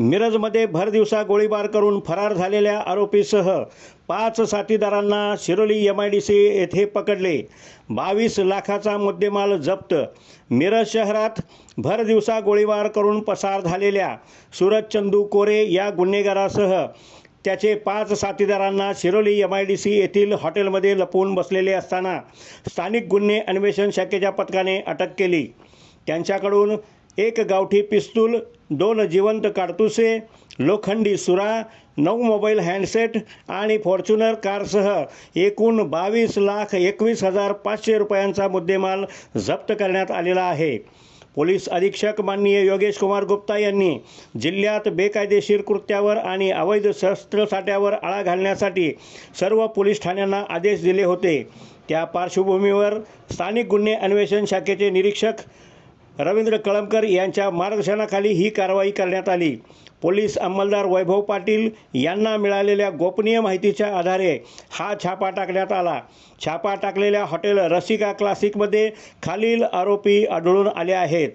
मिरजमध्ये भरदिवसा गोळीबार करून फरार झालेल्या आरोपीसह पाच साथीदारांना Shiroli M I D C येथे पकडले. बावीस लाखाचा मुद्देमाल जप्त. मिरज शहरात भरदिवसा गोळीबार करून पसार झालेल्या सूरज चंदू कोरे या गुन्हेगारासह त्याचे पाच साथीदारांना Shiroli M I D C येथील हॉटेलमध्ये लपवून बसलेले असताना स्थानिक गुन्हे अन्वेषण शाखेच्या पथकाने अटक केली. त्यांच्याकडून एक गावठी पिस्तूल दोन जिवंत काडतुसे लोखंडी सुरा नऊ मोबाईल हँडसेट आणि फॉर्च्युनर कारसह एकूण बावीस लाख एकवीस हजार पाचशे रुपयांचा मुद्देमाल जप्त करण्यात आलेला आहे. पोलीस अधीक्षक माननीय योगेश कुमार गुप्ता यांनी जिल्ह्यात बेकायदेशीर कृत्यावर आणि अवैध शस्त्रसाठ्यावर आळा घालण्यासाठी सर्व पोलीस ठाण्यांना आदेश दिले होते. त्या पार्श्वभूमीवर स्थानिक गुन्हे अन्वेषण शाखेचे निरीक्षक रवींद्र कळमकर यांच्या मार्गदर्शनाखाली ही कारवाई करण्यात आली. पोलीस अंमलदार वैभव पाटील यांना मिळालेल्या गोपनीय माहितीच्या आधारे हा छापा टाकण्यात आला. छापा टाकलेल्या हॉटेल रसिका क्लासिकमध्ये खालील आरोपी आढळून आले आहेत.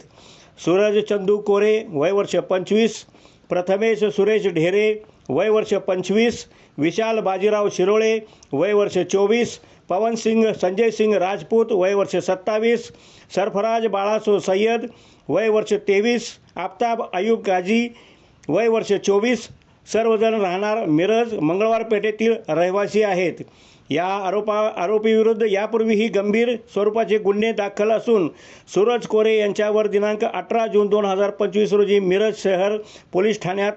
सूरज चंदू कोरे वय वर्ष पंचवीस प्रथमेश सुरेश ढेरे वय वर्ष पंचवीस विशाल बाजीराव शिरोळे वय वर्ष चोवीस पवनसिंग संजय सिंग राजपूत वय वर्ष सत्तावीस सरफराज बाळासो सय्यद वय वर्ष तेवीस आफताब अयूब गाजी वय वर्ष चोवीस सर्वजण राहणार मिरज मंगळवार पेठेतील रहिवासी आहेत. या आरोपा आरोपीविरुद्ध यापूर्वीही गंभीर स्वरूपाचे गुन्हे दाखल असून सूरज कोरे यांच्यावर दिनांक अठरा जून दोन हजार पंचवीस रोजी मिरज शहर पोलीस ठाण्यात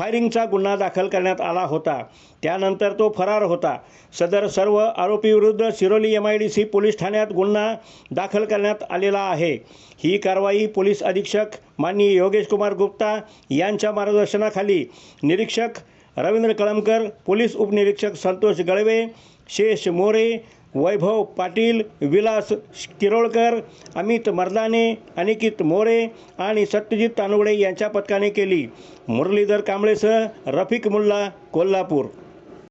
फायरिंगचा गुन्हा दाखल करण्यात आला होता. त्यानंतर तो फरार होता. सदर सर्व आरोपीविरुद्ध Shiroli M I D C police ठाण्यात गुन्हा दाखल करण्यात आलेला आहे. ही कारवाई पोलीस अधीक्षक माननीय योगेश कुमार गुप्ता यांच्या मार्गदर्शनाखाली निरीक्षक रवींद्र कळमकर पोलीस उपनिरीक्षक संतोष गळवे शेष मोरे वैभव पाटील विलास किरोळकर अमित मर्दाने अनिकित मोरे आणि सत्यजित तानुगडे यांच्या पथकाने केली. मुरलीधर कांबळेसह रफिक मुल्ला कोल्हापूर.